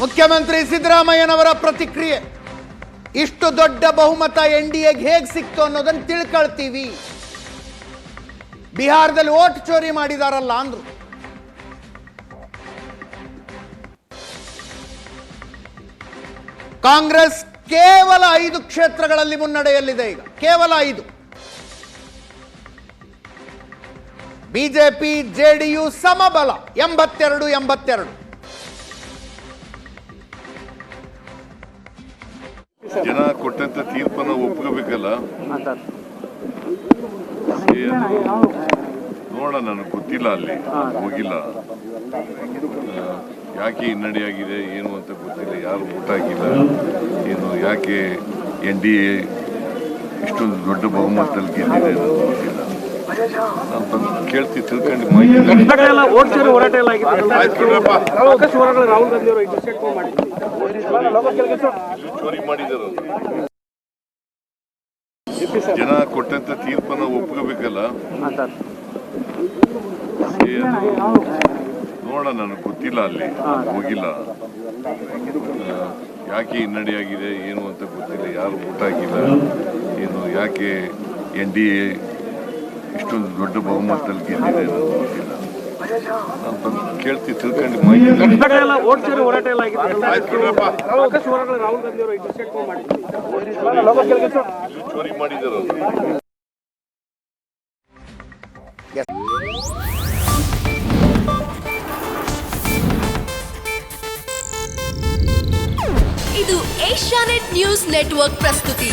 ಮುಖ್ಯಮಂತ್ರಿ ಸಿದ್ದರಾಮಯ್ಯನವರ ಪ್ರತಿಕ್ರಿಯೆ. ಇಷ್ಟು ದೊಡ್ಡ ಬಹುಮತ ಎನ್ ಡಿ ಎಗೆ ಹೇಗೆ ಸಿಕ್ತು ಅನ್ನೋದನ್ನು ತಿಳ್ಕೊಳ್ತೀವಿ. ಬಿಹಾರದಲ್ಲಿ ಓಟ್ ಚೋರಿ ಮಾಡಿದಾರಲ್ಲ ಅಂದ್ರು. ಕಾಂಗ್ರೆಸ್ ಕೇವಲ ಐದು ಕ್ಷೇತ್ರಗಳಲ್ಲಿ ಮುನ್ನಡೆಯಲ್ಲಿದೆ ಈಗ. ಕೇವಲ ಐದು. ಬಿಜೆಪಿ ಜೆಡಿಯು ಸಮಬಲ ಎಂಬತ್ತೆರಡು ಎಂಬತ್ತೆರಡು. ಜನ ಕೊಟ್ಟಂತ ತೀರ್ಪನ್ನ ಒಪ್ಕೋಬೇಕಲ್ಲ? ನೋಡೋಣ, ನನಗೆ ಗೊತ್ತಿಲ್ಲ ಅಲ್ಲಿ. ಹೋಗಿಲ್ಲ. ಯಾಕೆ ಹಿನ್ನಡೆಯಾಗಿದೆ, ಏನು ಅಂತ ಗೊತ್ತಿಲ್ಲ. ಯಾರು ಊಟ ಆಗಿಲ್ಲ ಏನು, ಯಾಕೆ ಎನ್ ಡಿ ಎ ಇಷ್ಟೊಂದು ದೊಡ್ಡ ಬಹುಮತದಲ್ಲಿ ಗೆದ್ದಿದೆ ಅನ್ನೋದು ಗೊತ್ತಿಲ್ಲ. ಕೇಳ್ತಿ ತಿಳ್ಕೊಂಡು ಹೋರಾಟ ಎಲ್ಲ ಆಗಿದೆ. ರಾಹುಲ್ ಗಾಂಧಿ ಅವರು ಮಾಡಿದ್ರು. ಜನ ಕೊಟ್ಟಂತ ತೀರ್ಪನ್ನ ಒಪ್ಕೋಬೇಕಲ್ಲ? ನೋಡೋಣ ನನಗೆ ಗೊತ್ತಿಲ್ಲ ಅಲ್ಲಿ. ಹೋಗಿಲ್ಲ. ಯಾಕೆ ಹಿನ್ನಡೆಯಾಗಿದೆ ಏನು ಅಂತ ಗೊತ್ತಿಲ್ಲ. ಯಾರು ಊಟ ಹಾಕಿಲ್ಲ ಏನು ಯಾಕೆ ಎನ್ ಡಿ ಎ ಇಷ್ಟೊಂದು ದೊಡ್ಡ ಬಹುಮತದಲ್ಲಿ ಗೆದ್ದಿದೆ ಅನ್ನೋದು ಗೊತ್ತಿಲ್ಲ. ನಾನು ಬಂದು ಕೇಳ್ತಿ ತಿಳ್ಕೊಂಡು ಮಾಹಿತಿ ಚೋರಿ ಮಾಡಿದರು ಇದು ಏಷ್ಯಾನೆಟ್ ನ್ಯೂಸ್ ನೆಟ್ವರ್ಕ್ ಪ್ರಸ್ತುತಿ.